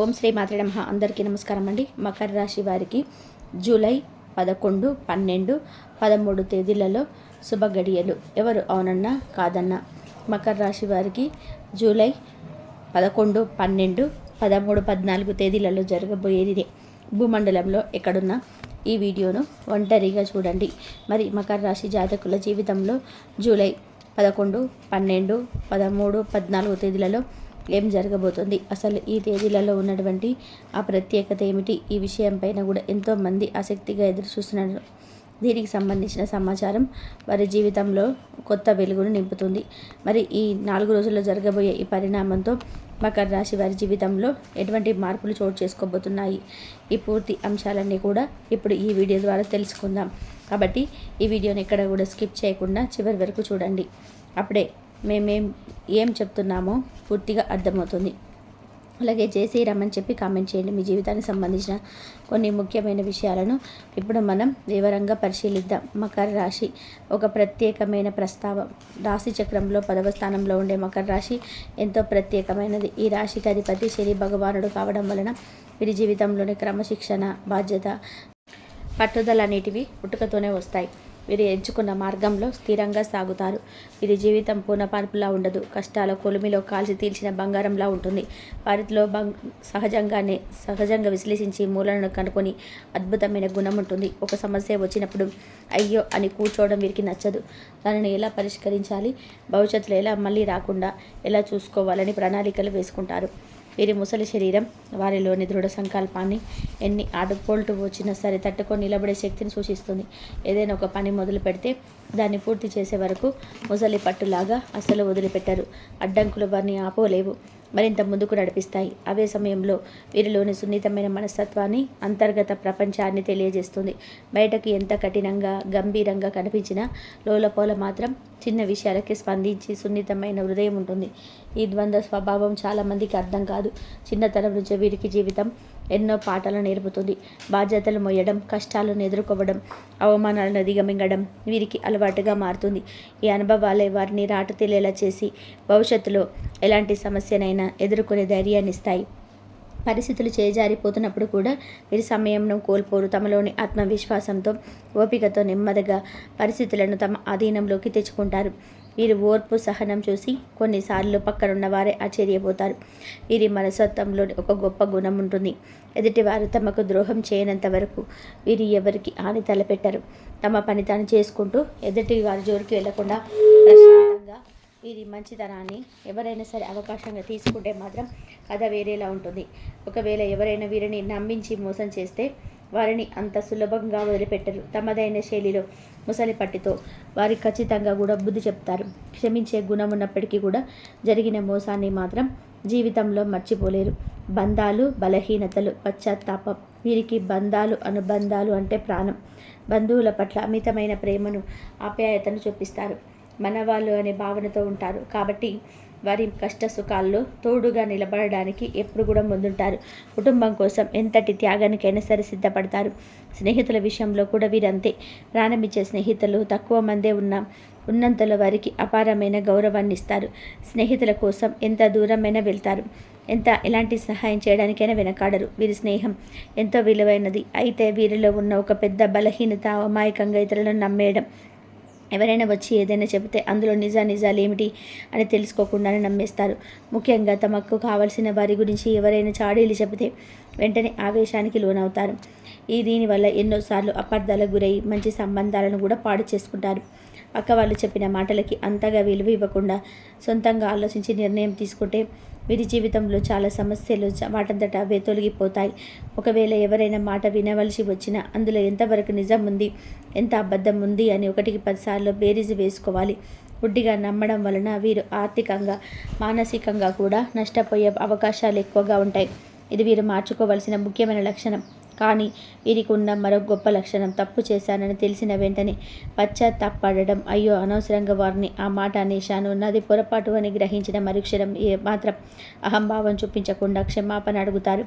ఓం శ్రీ మాత్రే అందరికీ నమస్కారం అండి. మకర రాశి వారికి జూలై పదకొండు పన్నెండు పదమూడు తేదీలలో శుభ గడియలు. ఎవరు అవునన్నా కాదన్నా. మకర రాశి వారికి జూలై పదకొండు పన్నెండు పదమూడు పద్నాలుగు తేదీలలో జరగబోయేది భూమండలంలో ఎక్కడున్నా ఈ వీడియోను ఒంటరిగా చూడండి. మరి మకర రాశి జాతకుల జీవితంలో జూలై పదకొండు పన్నెండు పదమూడు పద్నాలుగు తేదీలలో ఏం జరగబోతుంది? అసలు ఈ తేదీలలో ఉన్నటువంటి ఆ ప్రత్యేకత ఏమిటి? ఈ విషయం పైన కూడా ఎంతోమంది ఆసక్తిగా ఎదురు చూస్తున్నారు. దీనికి సంబంధించిన సమాచారం వారి జీవితంలో కొత్త వెలుగును నింపుతుంది. మరి ఈ నాలుగు రోజుల్లో జరగబోయే ఈ పరిణామంతో మకర రాశి వారి జీవితంలో ఎటువంటి మార్పులు చోటు చేసుకోబోతున్నాయి? ఈ పూర్తి అంశాలన్నీ కూడా ఇప్పుడు ఈ వీడియో ద్వారా తెలుసుకుందాం. కాబట్టి ఈ వీడియోని ఎక్కడ కూడా స్కిప్ చేయకుండా చివరి వరకు చూడండి. అప్పుడే మేమేం ఏం చెప్తున్నామో పూర్తిగా అర్థమవుతుంది. అలాగే చేసి రమ్మని చెప్పి కామెంట్ చేయండి. మీ జీవితానికి సంబంధించిన కొన్ని ముఖ్యమైన విషయాలను ఇప్పుడు మనం వివరంగా పరిశీలిద్దాం. మకర రాశి ఒక ప్రత్యేకమైన ప్రస్తావం. రాశి చక్రంలో పదవ స్థానంలో ఉండే మకర రాశి ఎంతో ప్రత్యేకమైనది. ఈ రాశికి అధిపతి శని భగవానుడు కావడం వలన వీరి జీవితంలోని క్రమశిక్షణ బాధ్యత పట్టుదల అనేటివి పుట్టుకతోనే వస్తాయి. వీరు ఎంచుకున్న మార్గంలో స్థిరంగా సాగుతారు. వీరి జీవితం పూనపాన్పులా ఉండదు. కష్టాల కొలిమిలో కాల్చి తీల్చిన బంగారంలా ఉంటుంది. వారిలో బంగ్ సహజంగానే సహజంగా విశ్లేషించి మూలను కనుక్కొని అద్భుతమైన గుణం ఉంటుంది. ఒక సమస్య వచ్చినప్పుడు అయ్యో అని కూర్చోవడం వీరికి నచ్చదు. దానిని ఎలా పరిష్కరించాలి? భవిష్యత్తులో ఎలా మళ్ళీ రాకుండా ఎలా చూసుకోవాలని ప్రణాళికలు వేసుకుంటారు. వీరి ముసలి శరీరం వారిలోని దృఢ సంకల్పాన్ని ఎన్ని ఆడపోల్టు వచ్చినా సరే తట్టుకొని నిలబడే శక్తిని సూచిస్తుంది. ఏదైనా ఒక పని మొదలు పెడితే దాన్ని పూర్తి చేసే వరకు ముసలి పట్టులాగా అస్సలు వదిలిపెట్టారు. అడ్డంకులు వారిని ఆపోలేవు. మరింత ముందుకు నడిపిస్తాయి. అవే సమయంలో వీరిలోని సున్నితమైన మనస్తత్వాన్ని అంతర్గత ప్రపంచాన్ని తెలియజేస్తుంది. బయటకి ఎంత కఠినంగా గంభీరంగా కనిపించినా లోలపోల మాత్రం చిన్న విషయాలకి స్పందించి సున్నితమైన హృదయం ఉంటుంది. ఈ ద్వంద్వ స్వభావం చాలామందికి అర్థం కాదు. చిన్నతనం నుంచే వీరికి జీవితం ఎన్నో పాఠాలు నేర్పుతుంది. బాధ్యతలు మొయ్యడం కష్టాలను ఎదుర్కోవడం అవమానాలను అధిగమించడం వీరికి అలవాటుగా మారుతుంది. ఈ అనుభవాలే వారిని రాట తెలియేలా చేసి భవిష్యత్తులో ఎలాంటి సమస్యనైనా ఎదుర్కొనే ధైర్యాన్ని ఇస్తాయి. పరిస్థితులు చేజారిపోతున్నప్పుడు కూడా వీరి సమయంను కోల్పోరు. తమలోని ఆత్మవిశ్వాసంతో ఓపికతో నెమ్మదిగా పరిస్థితులను తమ ఆధీనంలోకి తెచ్చుకుంటారు. వీరి ఓర్పు సహనం చూసి కొన్నిసార్లు పక్కనున్న వారే ఆశ్చర్యపోతారు. వీరి మనస్తత్వంలో ఒక గొప్ప గుణం ఉంటుంది. ఎదుటివారు తమకు ద్రోహం చేయనంత వరకు వీరు ఎవరికి హాని తలపెట్టరు. తమ పని తాను చేసుకుంటూ ఎదుటి వారి జోలికి వెళ్ళకుండా ప్రశాంతంగా వీరి మంచితనాన్ని ఎవరైనా సరే అవకాశంగా తీసుకుంటే మాత్రం కథ వేరేలా ఉంటుంది. ఒకవేళ ఎవరైనా వీరిని నమ్మించి మోసం చేస్తే వారిని అంత సులభంగా వదిలిపెట్టరు. తమదైన శైలిలో ముసలి పట్టితో వారి ఖచ్చితంగా కూడా బుద్ధి చెప్తారు. క్షమించే గుణం ఉన్నప్పటికీ కూడా జరిగిన మోసాన్ని మాత్రం జీవితంలో మర్చిపోలేరు. బంధాలు బలహీనతలు పశ్చాత్తాపం వీరికి బంధాలు అనుబంధాలు అంటే ప్రాణం. బంధువుల పట్ల అమితమైన ప్రేమను ఆప్యాయతను చూపిస్తారు. మనవాళ్ళు అనే భావనతో ఉంటారు. కాబట్టి వారి కష్ట సుఖాల్లో తోడుగా నిలబడడానికి ఎప్పుడు కూడా ముందుంటారు. కుటుంబం కోసం ఎంతటి త్యాగానికైనా సరే సిద్ధపడతారు. స్నేహితుల విషయంలో కూడా వీరంతే. ప్రారంభించే స్నేహితులు తక్కువ మందే ఉన్నా ఉన్నంతలో వారికి అపారమైన గౌరవాన్ని ఇస్తారు. స్నేహితుల కోసం ఎంత దూరమైనా వెళ్తారు. ఎంత ఎలాంటి సహాయం చేయడానికైనా వెనకాడరు. వీరి స్నేహం ఎంతో విలువైనది. అయితే వీరిలో ఉన్న ఒక పెద్ద బలహీనత అమాయకంగా ఇతరులను నమ్మేయడం ఎవరైనా వచ్చి ఏదైనా చెబితే అందులో నిజా నిజాలు ఏమిటి అని తెలుసుకోకుండానే నమ్మేస్తారు. ముఖ్యంగా తమకు కావలసిన వారి గురించి ఎవరైనా చాడీలు చెబితే వెంటనే ఆవేశానికి లోనవుతారు. ఈ దీనివల్ల ఎన్నోసార్లు అపార్థాలకు గురై మంచి సంబంధాలను కూడా పాడు చేసుకుంటారు. పక్క వాళ్ళు చెప్పిన మాటలకి అంతగా విలువ ఇవ్వకుండా సొంతంగా ఆలోచించి నిర్ణయం తీసుకుంటే వీరి జీవితంలో చాలా సమస్యలు వాటంతట అవే తొలగిపోతాయి. ఒకవేళ ఎవరైనా మాట వినవలసి వచ్చినా అందులో ఎంతవరకు నిజం ఉంది ఎంత అబద్ధం ఉంది అని ఒకటికి పదిసార్లు బేరీజు వేసుకోవాలి. గుడ్డిగా నమ్మడం వలన వీరు ఆర్థికంగా మానసికంగా కూడా నష్టపోయే అవకాశాలు ఎక్కువగా ఉంటాయి. ఇది వీరు మార్చుకోవలసిన ముఖ్యమైన లక్షణం. కానీ వీరికి ఉన్న మరో గొప్ప లక్షణం తప్పు చేశానని తెలిసిన వెంటనే పశ్చాత్తాపడడం. అయ్యో అనవసరంగా వారిని ఆ మాట అనేశాను. నాది పొరపాటు అని గ్రహించిన మరుక్షణం ఏ మాత్రం అహంభావం చూపించకుండా క్షమాపణ అడుగుతారు.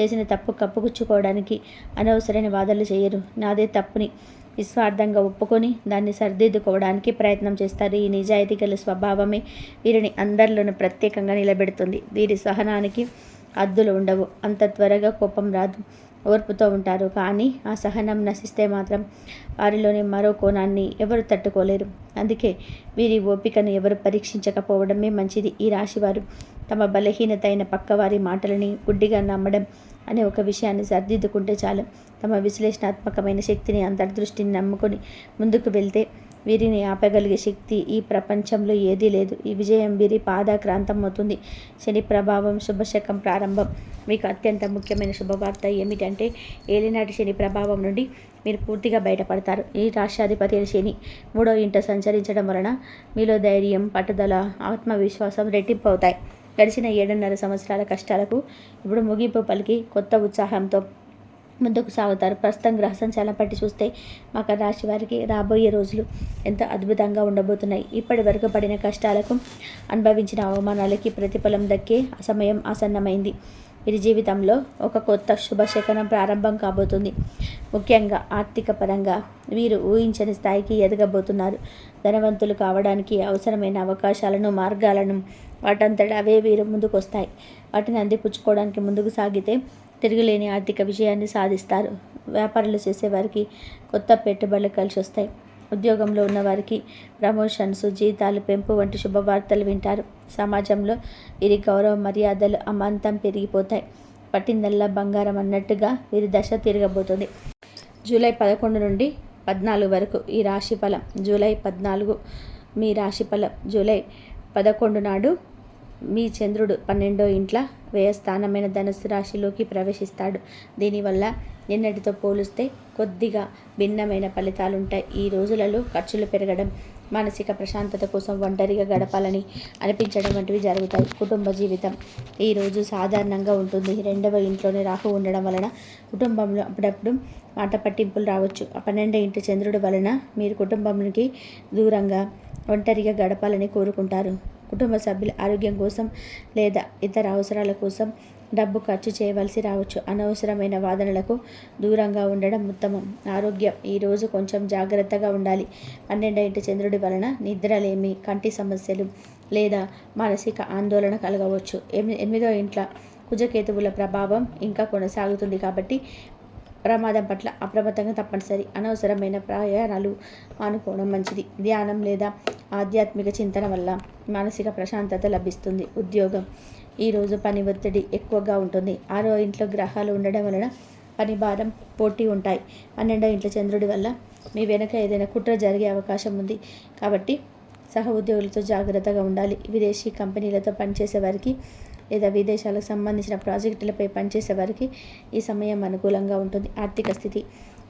చేసిన తప్పు కప్పుకుచ్చుకోవడానికి అనవసరమైన వాదనలు చేయరు. నాదే తప్పుని నిస్వార్థంగా ఒప్పుకొని దాన్ని సరిదిద్దుకోవడానికి ప్రయత్నం చేస్తారు. ఈ నిజాయితీ గల స్వభావమే వీరిని అందరిలోనూ ప్రత్యేకంగా నిలబెడుతుంది. వీరి సహనానికి అద్దులు ఉండవు. అంత త్వరగా కోపం రాదు. ఓర్పుతో ఉంటారు. కానీ ఆ సహనం నశిస్తే మాత్రం వారిలోని మరో కోణాన్ని ఎవరు తట్టుకోలేరు. అందుకే వీరి ఓపికను ఎవరు పరీక్షించకపోవడమే మంచిది. ఈ రాశివారు తమ బలహీనత అయిన పక్కవారి మాటలని గుడ్డిగా నమ్మడం అనే ఒక విషయాన్ని సర్దిద్దుకుంటే చాలు. తమ విశ్లేషణాత్మకమైన శక్తిని అంతర్దృష్టిని నమ్ముకొని ముందుకు వెళ్తే వీరిని ఆపగలిగే శక్తి ఈ ప్రపంచంలో ఏదీ లేదు. ఈ విజయం వీరి పాదాక్రాంతం అవుతుంది. శని ప్రభావం శుభశకం ప్రారంభం. మీకు అత్యంత ముఖ్యమైన శుభవార్త ఏమిటంటే ఏలినాటి శని ప్రభావం నుండి మీరు పూర్తిగా బయటపడతారు. ఈ రాష్ట్రాధిపతి అయిన శని మూడో ఇంట సంచరించడం వలన మీలో ధైర్యం పట్టుదల ఆత్మవిశ్వాసం రెట్టింపు అవుతాయి గడిచిన ఏడున్నర సంవత్సరాల కష్టాలకు ఇప్పుడు ముగింపు పలికి కొత్త ఉత్సాహంతో ముందుకు సాగుతారు. ప్రస్తుతం గ్రహ సంచాలం పట్టి చూస్తే మకర రాశి వారికి రాబోయే రోజులు ఎంతో అద్భుతంగా ఉండబోతున్నాయి. ఇప్పటి వరకు పడిన కష్టాలకు అనుభవించిన అవమానాలకి ప్రతిఫలం దక్కే సమయం ఆసన్నమైంది. వీరి జీవితంలో ఒక కొత్త శుభశకనం ప్రారంభం కాబోతుంది. ముఖ్యంగా ఆర్థిక పరంగా వీరు ఊహించని స్థాయికి ఎదగబోతున్నారు. ధనవంతులు కావడానికి అవసరమైన అవకాశాలను మార్గాలను వాటంతటా అవే వీరు ముందుకు వస్తాయి వాటిని అందిపుచ్చుకోవడానికి ముందుకు సాగితే తిరుగులేని ఆర్థిక విజయాన్ని సాధిస్తారు. వ్యాపారాలు చేసేవారికి కొత్త పెట్టుబడులు కలిసి వస్తాయి ఉద్యోగంలో ఉన్నవారికి ప్రమోషన్స్ జీతాలు పెంపు వంటి శుభవార్తలు వింటారు. సమాజంలో వీరి గౌరవ మర్యాదలు అమాంతం పెరిగిపోతాయి. పట్టిందల్లా బంగారం అన్నట్టుగా వీరి దశ తిరగబోతుంది. జూలై పదకొండు నుండి పద్నాలుగు వరకు ఈ రాశి ఫలం. జూలై పద్నాలుగు మీ రాశి ఫలం. జూలై పదకొండు నాడు మీ చంద్రుడు పన్నెండో ఇంట్ల వ్యయస్థానమైన ధనుసు రాశిలోకి ప్రవేశిస్తాడు. దీనివల్ల నిన్నటితో పోలిస్తే కొద్దిగా భిన్నమైన ఫలితాలు ఉంటాయి ఈ రోజులలో ఖర్చులు పెరగడం మానసిక ప్రశాంతత కోసం ఒంటరిగా గడపాలని అనిపించడం వంటివి జరుగుతాయి. కుటుంబ జీవితం ఈరోజు సాధారణంగా ఉంటుంది. రెండవ ఇంట్లోనే రాహు ఉండడం వలన కుటుంబంలో అప్పుడప్పుడు మాట పట్టింపులు రావచ్చు. పన్నెండో ఇంటి చంద్రుడు వలన మీరు కుటుంబానికి దూరంగా ఒంటరిగా గడపాలని కోరుకుంటారు. కుటుంబ సభ్యుల ఆరోగ్యం కోసం లేదా ఇతర అవసరాల కోసం డబ్బు ఖర్చు చేయవలసి రావచ్చు. అనవసరమైన వాదనలకు దూరంగా ఉండడం ఉత్తమం. ఆరోగ్యం ఈరోజు కొంచెం జాగ్రత్తగా ఉండాలి. పన్నెండు ఇంటి చంద్రుడి వలన నిద్రలేమి కంటి సమస్యలు లేదా మానసిక ఆందోళన కలగవచ్చు. ఎనిమిదో ఇంట్లో కుజకేతువుల ప్రభావం ఇంకా కొనసాగుతుంది కాబట్టి ప్రమాదం పట్ల అప్రమత్తంగా తప్పనిసరి అనవసరమైన ప్రయాణాలు మానుకోవడం మంచిది. ధ్యానం లేదా ఆధ్యాత్మిక చింతన వల్ల మానసిక ప్రశాంతత లభిస్తుంది. ఉద్యోగం. ఈరోజు పని ఒత్తిడి ఎక్కువగా ఉంటుంది. ఆరో ఇంట్లో గ్రహాలు ఉండడం వలన పని భారం పోటీ ఉంటాయి. పన్నెండో ఇంట్లో చంద్రుడి వల్ల మీ వెనక ఏదైనా కుట్ర జరిగే అవకాశం ఉంది కాబట్టి సహ ఉద్యోగులతో జాగ్రత్తగా ఉండాలి. విదేశీ కంపెనీలతో పనిచేసే వారికి లేదా విదేశాలకు సంబంధించిన ప్రాజెక్టులపై పనిచేసే వారికి ఈ సమయం అనుకూలంగా ఉంటుంది. ఆర్థిక స్థితి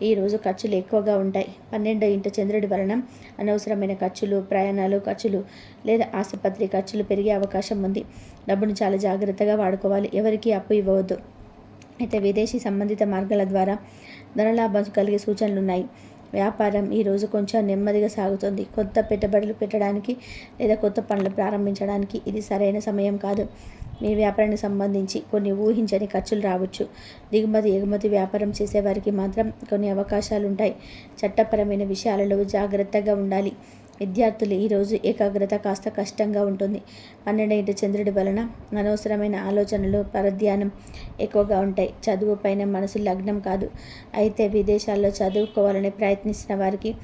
ఈరోజు ఖర్చులు ఎక్కువగా ఉంటాయి. పన్నెండో ఇంట చంద్రుడి వలన అనవసరమైన ఖర్చులు ప్రయాణాలు ఖర్చులు లేదా ఆసుపత్రి ఖర్చులు పెరిగే అవకాశం ఉంది. డబ్బును చాలా జాగ్రత్తగా వాడుకోవాలి. ఎవరికి అప్పు ఇవ్వవద్దు. అయితే విదేశీ సంబంధిత మార్గాల ద్వారా ధనలాభం కలిగే సూచనలు ఉన్నాయి. వ్యాపారం ఈరోజు కొంచెం నెమ్మదిగా సాగుతుంది. కొత్త పెట్టుబడులు పెట్టడానికి లేదా కొత్త పనులు ప్రారంభించడానికి ఇది సరైన సమయం కాదు. మీ వ్యాపారానికి సంబంధించి కొన్ని ఊహించని ఖర్చులు రావచ్చు. దిగుమతి ఎగుమతి వ్యాపారం చేసేవారికి మాత్రం కొన్ని అవకాశాలు ఉంటాయి చట్టపరమైన విషయాలలో జాగ్రత్తగా ఉండాలి. విద్యార్థులు ఈరోజు ఏకాగ్రత కాస్త కష్టంగా ఉంటుంది. పన్నెండు చంద్రుడి వలన అనవసరమైన ఆలోచనలు పరధ్యానం ఎక్కువగా ఉంటాయి. చదువు పైన మనసు లగ్నం కాదు. అయితే విదేశాల్లో చదువుకోవాలని ప్రయత్నిస్తున్న వారికి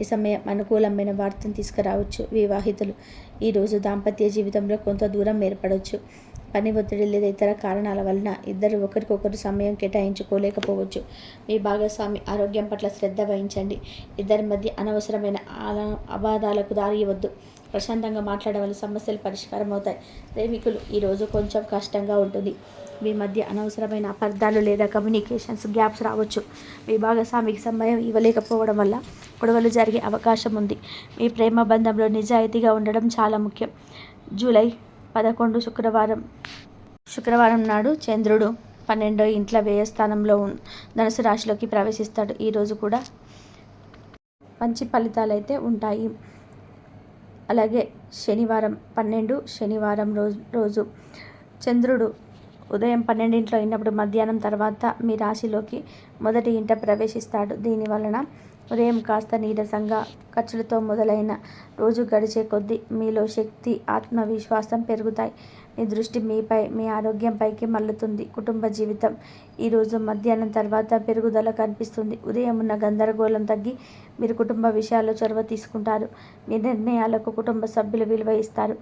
ఈ సమయం అనుకూలమైన వార్తను తీసుకురావచ్చు. వివాహితులు ఈరోజు దాంపత్య జీవితంలో కొంత దూరం ఏర్పడవచ్చు పని ఒత్తిడి లేదా ఇతర కారణాల వలన ఇద్దరు ఒకరికొకరు సమయం కేటాయించుకోలేకపోవచ్చు. మీ భాగస్వామి ఆరోగ్యం పట్ల శ్రద్ధ వహించండి. ఇద్దరి మధ్య అనవసరమైన అవాదాలకు దారి ఇవ్వద్దు ప్రశాంతంగా మాట్లాడడం వల్ల సమస్యలు పరిష్కారం అవుతాయి ప్రేమికులు ఈరోజు కొంచెం కష్టంగా ఉంటుంది. మీ మధ్య అనవసరమైన అపార్థాలు లేదా కమ్యూనికేషన్స్ గ్యాప్స్ రావచ్చు. మీ భాగస్వామికి సమయం ఇవ్వలేకపోవడం వల్ల గొడవలు జరిగే అవకాశం ఉంది. మీ ప్రేమ బంధంలో నిజాయితీగా ఉండడం చాలా ముఖ్యం. జూలై పదకొండు శుక్రవారం శుక్రవారం నాడు చంద్రుడు పన్నెండో ఇంట్ల వ్యయస్థానంలో ధనుసు రాశిలోకి ప్రవేశిస్తాడు. ఈరోజు కూడా మంచి ఫలితాలు అయితే ఉంటాయి. అలాగే శనివారం పన్నెండు శనివారం రోజు రోజు చంద్రుడు ఉదయం పన్నెండింట్లో అయినప్పుడు మధ్యాహ్నం తర్వాత మీ రాశిలోకి మొదటి ఇంట ప్రవేశిస్తాడు. దీని వలన ఉదయం కాస్త నీరసంగా ఖర్చులతో మొదలైన రోజు గడిచే కొద్దీ మీలో శక్తి ఆత్మవిశ్వాసం పెరుగుతాయి. మీ దృష్టి మీపై మీ ఆరోగ్యంపైకి మల్లుతుంది కుటుంబ జీవితం ఈరోజు మధ్యాహ్నం తర్వాత పెరుగుదల కనిపిస్తుంది. ఉదయం ఉన్న గందరగోళం తగ్గి మీరు కుటుంబ విషయాల్లో చొరవ తీసుకుంటారు. మీ నిర్ణయాలకు కుటుంబ సభ్యులు విలువ ఇస్తారు.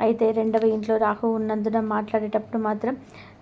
అయితే రెండవ ఇంట్లో రాహు ఉన్నందున మాట్లాడేటప్పుడు మాత్రం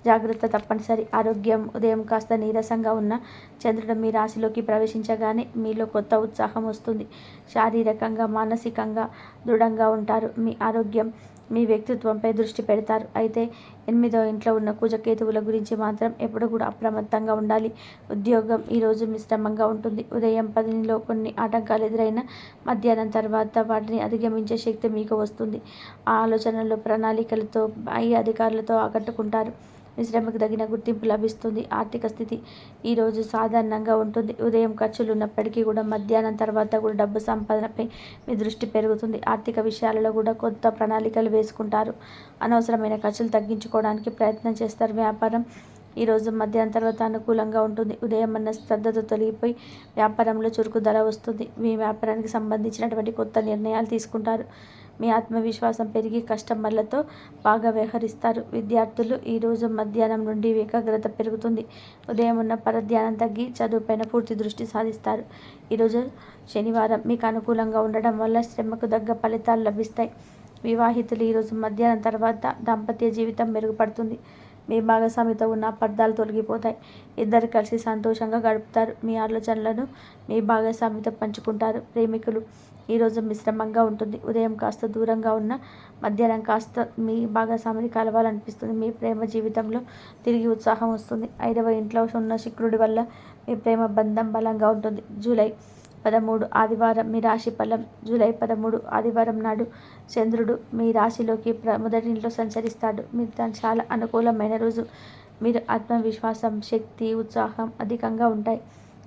జాగ్రత్త తప్పనిసరి. ఆరోగ్యం ఉదయం కాస్త నీరసంగా ఉన్న చంద్రుడు మీ రాశిలోకి ప్రవేశించగానే మీలో కొత్త ఉత్సాహం వస్తుంది. శారీరకంగా మానసికంగా దృఢంగా ఉంటారు. మీ ఆరోగ్యం మీ వ్యక్తిత్వంపై దృష్టి పెడతారు. అయితే ఎనిమిదో ఇంట్లో ఉన్న కుజకేతువుల గురించి మాత్రం ఎప్పుడు కూడా అప్రమత్తంగా ఉండాలి. ఉద్యోగం ఈరోజు మిశ్రమంగా ఉంటుంది. ఉదయం పదిలో కొన్ని ఆటంకాలు ఎదురైన మధ్యాహ్నం తర్వాత వాటిని అధిగమించే శక్తి మీకు వస్తుంది. ఆ ఆలోచనలు ప్రణాళికలతో పై అధికారులతో ఆకట్టుకుంటారు. మీ శ్రమకు తగిన గుర్తింపు లభిస్తుంది. ఆర్థిక స్థితి ఈరోజు సాధారణంగా ఉంటుంది. ఉదయం ఖర్చులు ఉన్నప్పటికీ కూడా మధ్యాహ్నం తర్వాత కూడా డబ్బు సంపాదనపై మీ దృష్టి పెరుగుతుంది. ఆర్థిక విషయాలలో కూడా కొత్త ప్రణాళికలు వేసుకుంటారు. అనవసరమైన ఖర్చులు తగ్గించుకోవడానికి ప్రయత్నం చేస్తారు. వ్యాపారం ఈరోజు మధ్యాహ్నం తర్వాత అనుకూలంగా ఉంటుంది. ఉదయం అన్న శ్రద్ధతో తొలగిపోయి వ్యాపారంలో చురుకుదల వస్తుంది. మీ వ్యాపారానికి సంబంధించినటువంటి కొత్త నిర్ణయాలు తీసుకుంటారు. మీ ఆత్మవిశ్వాసం పెరిగి కస్టమర్లతో బాగా వ్యవహరిస్తారు. విద్యార్థులు ఈరోజు మధ్యాహ్నం నుండి ఏకాగ్రత పెరుగుతుంది. ఉదయం ఉన్న పరధ్యానం తగ్గి చదువుపైన పూర్తి దృష్టి సాధిస్తారు. ఈరోజు శనివారం మీకు అనుకూలంగా ఉండడం వల్ల శ్రమకు తగ్గ ఫలితాలు లభిస్తాయి. వివాహితులు ఈరోజు మధ్యాహ్నం తర్వాత దాంపత్య జీవితం మెరుగుపడుతుంది. మీ భాగస్వామితో ఉన్న అపార్థాలు తొలగిపోతాయి. ఇద్దరు కలిసి సంతోషంగా గడుపుతారు. మీ ఆలోచనలను మీ భాగస్వామితో పంచుకుంటారు. ప్రేమికులు ఈరోజు మిశ్రమంగా ఉంటుంది. ఉదయం కాస్త దూరంగా ఉన్న మధ్యాహ్నం కాస్త మీ భాగస్వామిని కలవాలనిపిస్తుంది. మీ ప్రేమ జీవితంలో తిరిగి ఉత్సాహం వస్తుంది. ఐదవ ఇంట్లో ఉన్న శుక్రుడి వల్ల మీ ప్రేమ బంధం బలంగా ఉంటుంది. జూలై పదమూడు ఆదివారం మీ రాశి ఫలం. జూలై పదమూడు ఆదివారం నాడు చంద్రుడు మీ రాశిలోకి ప్ర మొదటి ఇంట్లో సంచరిస్తాడు. మీరు దాని చాలా అనుకూలమైన రోజు. మీరు ఆత్మవిశ్వాసం శక్తి ఉత్సాహం అధికంగా ఉంటాయి.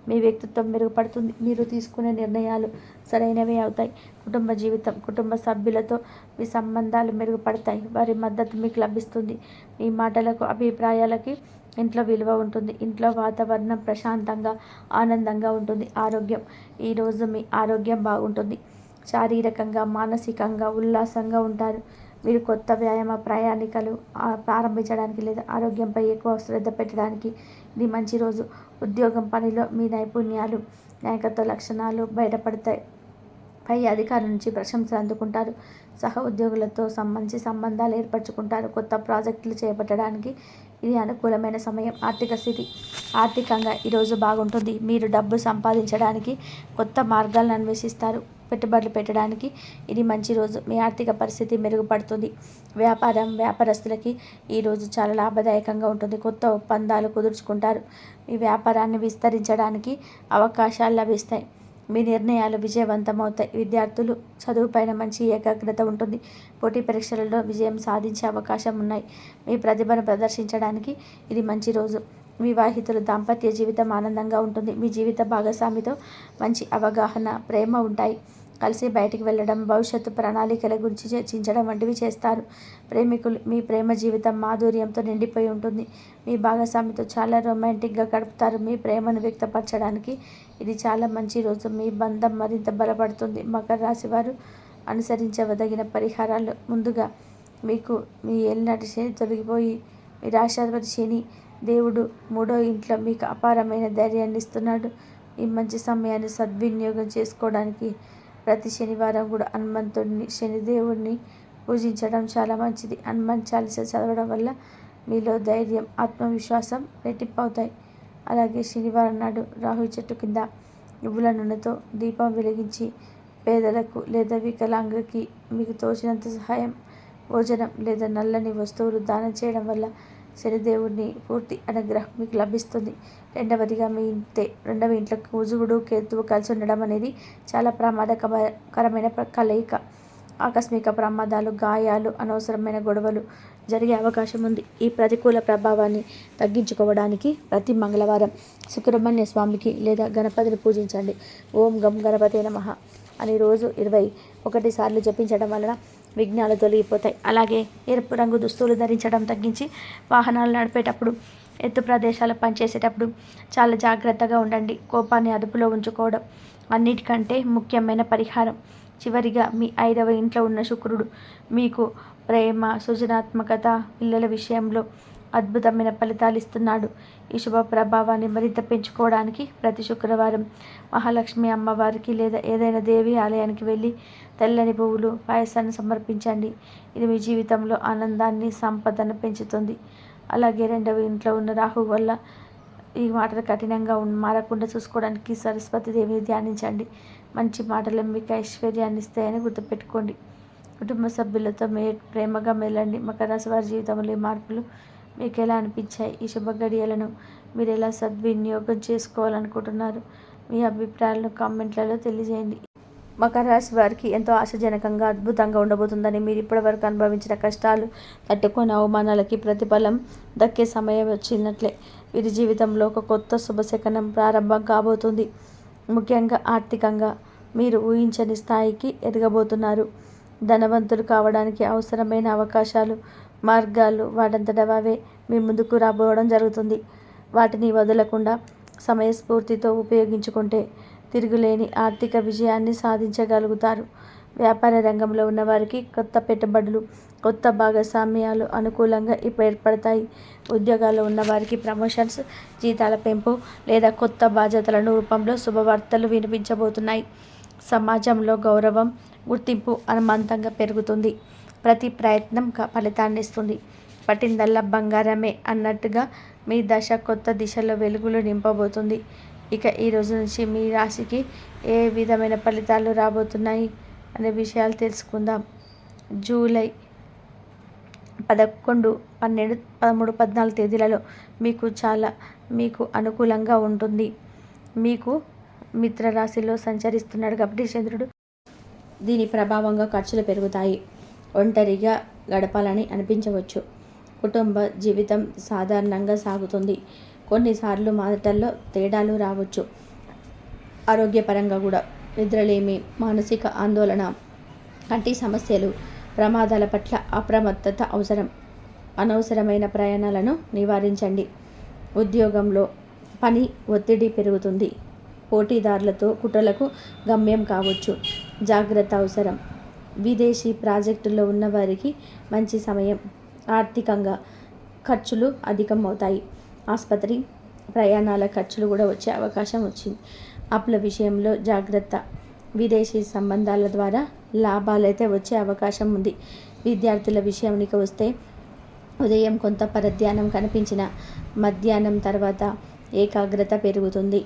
మీ వ్యక్తిత్వం మెరుగుపడుతుంది. మీరు తీసుకునే నిర్ణయాలు సరైనవే అవుతాయి. కుటుంబ జీవితం కుటుంబ సభ్యులతో మీ సంబంధాలు మెరుగుపడతాయి. వారి మద్దతు మీకు లభిస్తుంది. మీ మాటలకు అభిప్రాయాలకి ఇంట్లో విలువ ఉంటుంది. ఇంట్లో వాతావరణం ప్రశాంతంగా ఆనందంగా ఉంటుంది. ఆరోగ్యం. ఈరోజు మీ ఆరోగ్యం బాగుంటుంది. శారీరకంగా మానసికంగా ఉల్లాసంగా ఉంటారు. మీరు కొత్త వ్యాయామ ప్రయాణికలు ప్రారంభించడానికి లేదా ఆరోగ్యంపై ఎక్కువ శ్రద్ధ పెట్టడానికి ఇది మంచి రోజు. ఉద్యోగం పనిలో మీ నైపుణ్యాలు నాయకత్వ లక్షణాలు బయటపడతాయి. పై అధికారుల నుంచి ప్రశంసలు అందుకుంటారు. సహ ఉద్యోగులతో సంబంధించి సంబంధాలు ఏర్పరచుకుంటారు. కొత్త ప్రాజెక్టులు చేపట్టడానికి ఇది అనుకూలమైన సమయం. ఆర్థిక స్థితి ఆర్థికంగా ఈరోజు బాగుంటుంది. మీరు డబ్బు సంపాదించడానికి కొత్త మార్గాలను అన్వేషిస్తారు. పెట్టుబడులు పెట్టడానికి ఇది మంచి రోజు. మీ ఆర్థిక పరిస్థితి మెరుగుపడుతుంది. వ్యాపారం వ్యాపారస్తులకి ఈరోజు చాలా లాభదాయకంగా ఉంటుంది. కొత్త ఒప్పందాలు కుదుర్చుకుంటారు. మీ వ్యాపారాన్ని విస్తరించడానికి అవకాశాలు లభిస్తాయి. మీ నిర్ణయాలు విజయవంతమవుతాయి. విద్యార్థులు చదువుపైన మంచి ఏకాగ్రత ఉంటుంది. పోటీ పరీక్షలలో విజయం సాధించే అవకాశం ఉన్నాయి. మీ ప్రతిభను ప్రదర్శించడానికి ఇది మంచి రోజు. వివాహితులు దాంపత్య జీవితం ఆనందంగా ఉంటుంది. మీ జీవిత భాగస్వామితో మంచి అవగాహన ప్రేమ ఉంటాయి. కలిసి బయటికి వెళ్ళడం భవిష్యత్తు ప్రణాళికల గురించి చర్చించడం వంటివి చేస్తారు. ప్రేమికులు మీ ప్రేమ జీవితం మాధుర్యంతో నిండిపోయి ఉంటుంది. మీ భాగస్వామితో చాలా రొమాంటిక్గా గడుపుతారు. మీ ప్రేమను వ్యక్తపరచడానికి ఇది చాలా మంచి రోజు. మీ బంధం మరింత బలపడుతుంది. మకర రాశి వారు అనుసరించవదగిన పరిహారాలు. ముందుగా మీకు మీ ఏలినాటి శని తొలగిపోయి మీ రాశాధిపతి శని దేవుడు మూడో ఇంట్లో మీకు అపారమైన ధైర్యాన్ని ఇస్తున్నాడు. ఈ మంచి సమయాన్ని సద్వినియోగం చేసుకోవడానికి ప్రతి శనివారం కూడా హనుమంతుడిని శనిదేవుడిని పూజించడం చాలా మంచిది. హనుమాన్ చాలీస చదవడం వల్ల మీలో ధైర్యం ఆత్మవిశ్వాసం రెట్టింపు అవుతాయి అలాగే శనివారం నాడు రాహు చెట్టు కింద నువ్వుల నూనెతో దీపం వెలిగించి పేదలకు లేదా వికలాంగులకి మీకు తోచినంత సహాయం భోజనం లేదా నల్లని వస్తువులు దానం చేయడం వల్ల శనిదేవుడిని పూర్తి అనుగ్రహం మీకు లభిస్తుంది. రెండవదిగా మీ ఇంటే రెండవ ఇంట్లో కుజువుడు కేతువు కలిసి ఉండడం అనేది చాలా ప్రమాదకరమైన కలయిక. ఆకస్మిక ప్రమాదాలు గాయాలు అనవసరమైన గొడవలు జరిగే అవకాశం ఉంది. ఈ ప్రతికూల ప్రభావాన్ని తగ్గించుకోవడానికి ప్రతి మంగళవారం సుబ్రహ్మణ్య స్వామికి లేదా గణపతిని పూజించండి. ఓం గం గణపతి నమ అని రోజు ఇరవై ఒకటి సార్లు జపించడం వలన విఘ్నాలు తొలగిపోతాయి. అలాగే ఎరుపు రంగు దుస్తులు ధరించడం తగ్గించి వాహనాలు నడిపేటప్పుడు ఎత్తు ప్రదేశాలు పనిచేసేటప్పుడు చాలా జాగ్రత్తగా ఉండండి. కోపాన్ని అదుపులో ఉంచుకోవడం అన్నిటికంటే ముఖ్యమైన పరిహారం. చివరిగా మీ ఐదవ ఇంట్లో ఉన్న శుక్రుడు మీకు ప్రేమ సృజనాత్మకత పిల్లల విషయంలో అద్భుతమైన ఫలితాలు ఇస్తున్నాడు. ఈ శుభ ప్రభావాన్ని మరింత పెంచుకోవడానికి ప్రతి శుక్రవారం మహాలక్ష్మి అమ్మవారికి లేదా ఏదైనా దేవి ఆలయానికి వెళ్ళి తెల్లని పువ్వులు పాయసాన్ని సమర్పించండి. ఇది మీ జీవితంలో ఆనందాన్ని సంపదను పెంచుతుంది. అలాగే రెండవ ఇంట్లో ఉన్న రాహు వల్ల ఈ మాటలు కఠినంగా మారకుండా చూసుకోవడానికి సరస్వతి దేవిని ధ్యానించండి. మంచి మాటలు మీకు ఐశ్వర్యాన్ని ఇస్తాయని గుర్తుపెట్టుకోండి. కుటుంబ సభ్యులతో మే ప్రేమగా మెలండి. మకర రాశి వారి జీవితంలో ఈ మార్పులు మీకు ఎలా అనిపించాయి? ఈ శుభ గడియలను మీరు ఎలా సద్వినియోగం చేసుకోవాలనుకుంటున్నారు? మీ అభిప్రాయాలను కామెంట్లలో తెలియజేయండి. మకర రాశి వారికి ఎంతో ఆశాజనకంగా అద్భుతంగా ఉండబోతుందని మీరు ఇప్పటివరకు అనుభవించిన కష్టాలు తట్టుకొని అవమానాలకి ప్రతిఫలం దక్కే సమయం వచ్చినట్లే. వీరి జీవితంలో ఒక కొత్త శుభశకనం ప్రారంభం కాబోతుంది. ముఖ్యంగా ఆర్థికంగా మీరు ఊహించని స్థాయికి ఎదగబోతున్నారు. ధనవంతులు కావడానికి అవసరమైన అవకాశాలు మార్గాలు వాటంతట అవే మీ ముందుకు రాబోవడం జరుగుతుంది. వాటిని వదలకుండా సమయస్ఫూర్తితో ఉపయోగించుకుంటే తిరుగులేని ఆర్థిక విజయాన్ని సాధించగలుగుతారు. వ్యాపార రంగంలో ఉన్నవారికి కొత్త పెట్టుబడులు కొత్త భాగస్వామ్యాలు అనుకూలంగా ఇప్పుడు ఏర్పడతాయి. ఉద్యోగాల్లో ఉన్నవారికి ప్రమోషన్స్ జీతాల పెంపు లేదా కొత్త బాధ్యతలను రూపంలో శుభవార్తలు వినిపించబోతున్నాయి. సమాజంలో గౌరవం గుర్తింపు అనుమంతంగా పెరుగుతుంది. ప్రతి ప్రయత్నం ఫలితాన్ని ఇస్తుంది. పట్టిందల్లా బంగారమే అన్నట్టుగా మీ దశ కొత్త దిశలో వెలుగులు నింపబోతుంది. ఇక ఈ రోజు నుంచి మీ రాశికి ఏ విధమైన ఫలితాలు రాబోతున్నాయి అనే విషయాలు తెలుసుకుందాం. జూలై పదకొండు పన్నెండు పదమూడు పద్నాలుగు తేదీలలో మీకు చాలా మీకు అనుకూలంగా ఉంటుంది. మీకు మిత్ర రాశిలో సంచరిస్తున్నాడు కాబట్టి చంద్రుడు దీని ప్రభావంగా ఖర్చులు పెరుగుతాయి. ఒంటరిగా గడపాలని అనిపించవచ్చు. కుటుంబ జీవితం సాధారణంగా సాగుతుంది. కొన్నిసార్లు మాటల్లో తేడాలు రావచ్చు. ఆరోగ్యపరంగా కూడా నిద్రలేమి మానసిక ఆందోళన వంటి సమస్యలు ప్రమాదాల పట్ల అప్రమత్తత అవసరం. అనవసరమైన ప్రయాణాలను నివారించండి. ఉద్యోగంలో పని ఒత్తిడి పెరుగుతుంది. పోటీదారులతో కుట్రలకు గమ్యం కావచ్చు. జాగ్రత్త అవసరం. విదేశీ ప్రాజెక్టుల్లో ఉన్నవారికి మంచి సమయం ఆర్థికంగా ఖర్చులు అధికమవుతాయి. ఆసుపత్రి ప్రయాణాల ఖర్చులు కూడా వచ్చే అవకాశం వచ్చింది. అప్పుల విషయంలో జాగ్రత్త. విదేశీ సంబంధాల ద్వారా లాభాలైతే వచ్చే అవకాశం ఉంది. విద్యార్థుల విషయానికి వస్తే ఉదయం కొంత పరధ్యానం కనిపించిన మధ్యాహ్నం తర్వాత ఏకాగ్రత పెరుగుతుంది.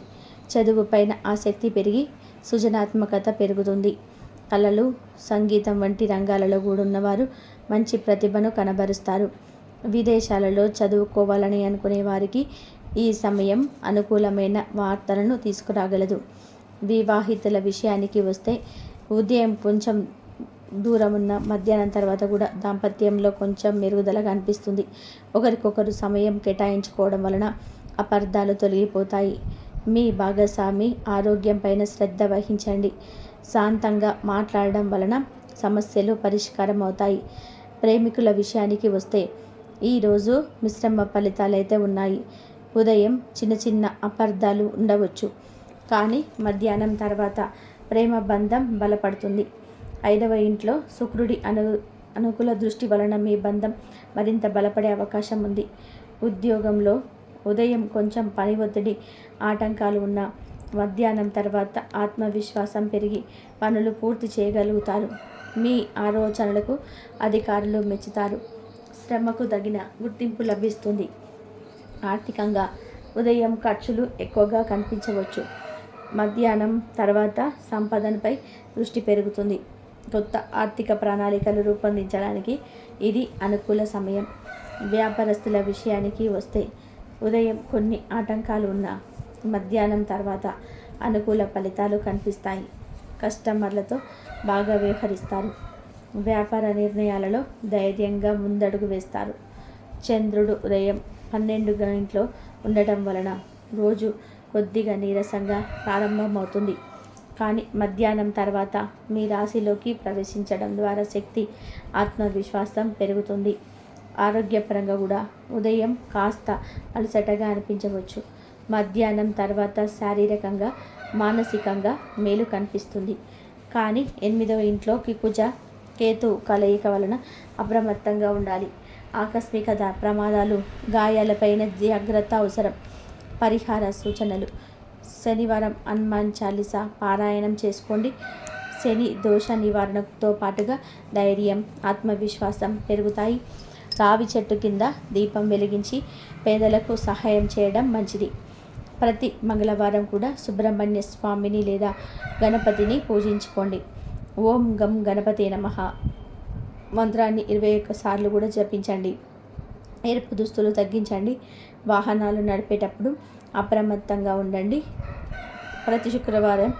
చదువుపైన ఆసక్తి పెరిగి సృజనాత్మకత పెరుగుతుంది. కళలు సంగీతం వంటి రంగాలలో కూడా ఉన్నవారు మంచి ప్రతిభను కనబరుస్తారు. విదేశాలలో చదువుకోవాలని అనుకునే వారికి ఈ సమయం అనుకూలమైన వార్తలను తీసుకురాగలదు. వివాహితుల విషయానికి వస్తే ఉదయం కొంచెం దూరం ఉన్న మధ్యాహ్నం తర్వాత కూడా దాంపత్యంలో కొంచెం మెరుగుదల కనిపిస్తుంది. ఒకరికొకరు సమయం కేటాయించుకోవడం వలన అపార్థాలు తొలగిపోతాయి. మీ భాగస్వామి ఆరోగ్యం పైన శ్రద్ధ వహించండి. శాంతంగా మాట్లాడడం వలన సమస్యలు పరిష్కారం అవుతాయి ప్రేమికుల విషయానికి వస్తే ఈరోజు మిశ్రమ ఫలితాలు అయితే ఉన్నాయి. ఉదయం చిన్న చిన్న అపార్థాలు ఉండవచ్చు. కానీ మధ్యాహ్నం తర్వాత ప్రేమ బంధం బలపడుతుంది. ఐదవ ఇంట్లో శుక్రుడి అను అనుకూల దృష్టి వలన మీ బంధం మరింత బలపడే అవకాశం ఉంది. ఉద్యోగంలో ఉదయం కొంచెం పని ఒత్తిడి ఆటంకాలు ఉన్న మధ్యాహ్నం తర్వాత ఆత్మవిశ్వాసం పెరిగి పనులు పూర్తి చేయగలుగుతారు. మీ ఆలోచనలకు అధికారులు మెచ్చుతారు. శ్రమకు తగిన గుర్తింపు లభిస్తుంది. ఆర్థికంగా ఉదయం ఖర్చులు ఎక్కువగా కనిపించవచ్చు. మధ్యాహ్నం తర్వాత సంపాదనపై దృష్టి పెరుగుతుంది. కొత్త ఆర్థిక ప్రణాళికలు రూపొందించడానికి ఇది అనుకూల సమయం. వ్యాపారస్తుల విషయానికి వస్తే ఉదయం కొన్ని ఆటంకాలు ఉన్న మధ్యాహ్నం తర్వాత అనుకూల ఫలితాలు కనిపిస్తాయి. కస్టమర్లతో బాగా వ్యవహరిస్తారు. వ్యాపార నిర్ణయాలలో ధైర్యంగా ముందడుగు వేస్తారు. చంద్రుడు ఉదయం పన్నెండు గంటలో ఉండటం వలన రోజు కొద్దిగా నీరసంగా ప్రారంభమవుతుంది. కానీ మధ్యాహ్నం తర్వాత మీ రాశిలోకి ప్రవేశించడం ద్వారా శక్తి ఆత్మవిశ్వాసం పెరుగుతుంది. ఆరోగ్యపరంగా కూడా ఉదయం కాస్త అలసటగా అనిపించవచ్చు. మధ్యాహ్నం తర్వాత శారీరకంగా మానసికంగా మేలు కనిపిస్తుంది. కానీ ఎనిమిదవ ఇంట్లోకి కుజ కేతు కలయిక వలన అప్రమత్తంగా ఉండాలి. ఆకస్మిక ప్రమాదాలు గాయాలపైన జాగ్రత్త అవసరం. పరిహార సూచనలు. శనివారం హనుమాన్ చాలీసా పారాయణం చేసుకోండి. శని దోష నివారణతో పాటుగా ధైర్యం ఆత్మవిశ్వాసం పెరుగుతాయి. రావి చెట్టు కింద దీపం వెలిగించి పేదలకు సహాయం చేయడం మంచిది. ప్రతి మంగళవారం కూడా సుబ్రహ్మణ్య స్వామిని లేదా గణపతిని పూజించుకోండి. ఓం గం గణపతి నమః. మంత్రాన్ని ఇరవై ఒక్క సార్లు కూడా జపించండి. ఎరుపు దుస్తులు తగ్గించండి. వాహనాలు నడిపేటప్పుడు అప్రమత్తంగా ఉండండి. ప్రతి శుక్రవారం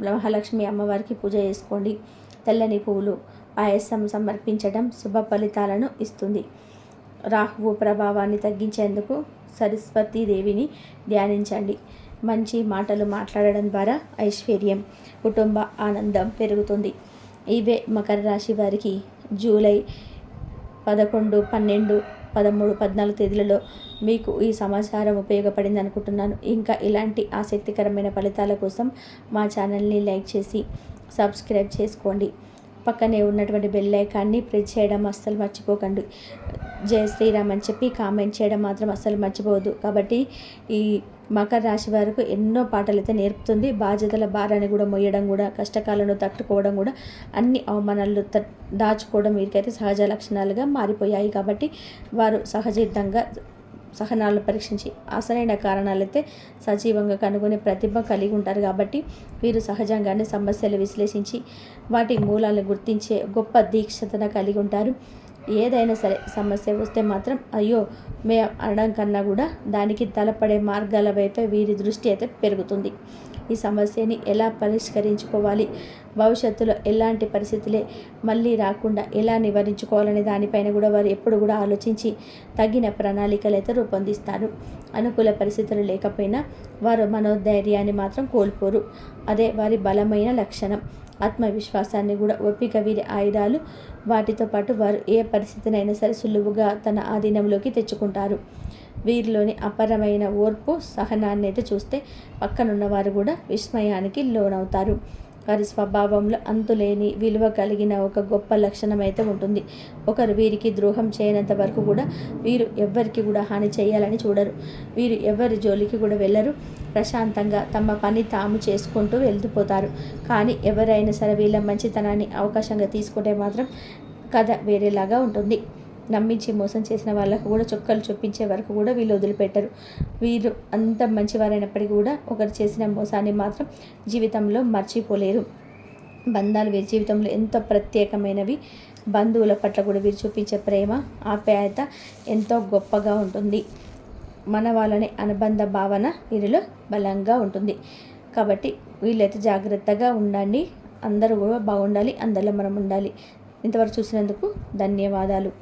మహాలక్ష్మి అమ్మవారికి పూజ చేసుకోండి. తెల్లని పువ్వులు పాయసం సమర్పించడం శుభ ఫలితాలను ఇస్తుంది. రాహువు ప్రభావాన్ని తగ్గించేందుకు సరస్వతి దేవిని ధ్యానించండి. మంచి మాటలు మాట్లాడడం ద్వారా ఐశ్వర్యం కుటుంబ ఆనందం పెరుగుతుంది. ఇవే మకర రాశి వారికి జూలై పదకొండు పన్నెండు పదమూడు పద్నాలుగు తేదీలలో మీకు ఈ సమాచారం ఉపయోగపడింది అనుకుంటున్నాను. ఇంకా ఇలాంటి ఆసక్తికరమైన ఫలితాల కోసం మా ఛానల్ని లైక్ చేసి సబ్స్క్రైబ్ చేసుకోండి. పక్కనే ఉన్నటువంటి బెల్ ఐకాన్ని ప్రెస్ చేయడం అస్సలు మర్చిపోకండి. జయ శ్రీరామ్ అని చెప్పి కామెంట్ చేయడం మాత్రం అస్సలు మర్చిపోవద్దు. కాబట్టి ఈ మకర రాశి వారికి ఎన్నో పాటలు అయితే నేర్పుతుంది. బాధ్యతల భారాన్ని కూడా మొయ్యడం కూడా కష్టకాలను తట్టుకోవడం కూడా అన్ని అవమానాలు దాచుకోవడం వీరికైతే సహజ లక్షణాలుగా మారిపోయాయి. కాబట్టి వారు సహజీతంగా సహనాలను పరీక్షించి అసలైన కారణాలైతే సజీవంగా కనుగొనే ప్రతిభ కలిగి ఉంటారు కాబట్టి వీరు సహజంగానే సమస్యలు విశ్లేషించి వాటి మూలాలను గుర్తించే గొప్ప దీక్షతన కలిగి ఉంటారు. ఏదైనా సరే సమస్య వస్తే మాత్రం అయ్యో మే అనడం కన్నా కూడా దానికి తలపడే మార్గాల వైపే వీరి దృష్టి అయితే పెరుగుతుంది. ఈ సమస్యని ఎలా పరిష్కరించుకోవాలి? భవిష్యత్తులో ఎలాంటి పరిస్థితులే మళ్ళీ రాకుండా ఎలా నివారించుకోవాలనే దానిపైన కూడా వారు ఎప్పుడు కూడా ఆలోచించి తగిన ప్రణాళికలు అయితే రూపొందిస్తారు. అనుకూల పరిస్థితులు లేకపోయినా వారు మనోధైర్యాన్ని మాత్రం కోల్పోరు. అదే వారి బలమైన లక్షణం. ఆత్మవిశ్వాసాన్ని కూడా ఓపిక వీరి ఆయుధాలు. వాటితో పాటు వారు ఏ పరిస్థితినైనా సరే సులువుగా తన ఆధీనంలోకి తెచ్చుకుంటారు. వీరిలోని అపరమైన ఓర్పు సహనాన్ని అయితే చూస్తే పక్కనున్న వారు కూడా విస్మయానికి లోనవుతారు. వారి స్వభావంలో అంతులేని విలువ కలిగిన ఒక గొప్ప లక్షణం అయితే ఉంటుంది. ఒకరు వీరికి ద్రోహం చేయనంత వరకు కూడా వీరు ఎవ్వరికి కూడా హాని చేయాలని చూడరు. వీరు ఎవరి జోలికి కూడా వెళ్ళరు. ప్రశాంతంగా తమ పని తాము చేసుకుంటూ వెళ్తుపోతారు కానీ ఎవరైనా సరే వీళ్ళ మంచితనాన్ని అవకాశంగా తీసుకుంటే మాత్రం కథ వేరేలాగా ఉంటుంది. నమ్మించి మోసం చేసిన వాళ్ళకు కూడా చొక్కలు చూపించే వరకు కూడా వీళ్ళు వదిలిపెట్టరు. వీరు అంత మంచివారైనప్పటికీ కూడా ఒకరు చేసిన మోసాన్ని మాత్రం జీవితంలో మర్చిపోలేరు. బంధాలు వీరి జీవితంలో ఎంతో ప్రత్యేకమైనవి. బంధువుల పట్ల కూడా వీరు చూపించే ప్రేమ ఆప్యాయత ఎంతో గొప్పగా ఉంటుంది. మన వాళ్ళని అనుబంధ భావన వీరిలో బలంగా ఉంటుంది. కాబట్టి వీళ్ళైతే జాగ్రత్తగా ఉండండి. అందరూ కూడా బాగుండాలి. అందరిలో మనం ఉండాలి. ఇంతవరకు చూసినందుకు ధన్యవాదాలు.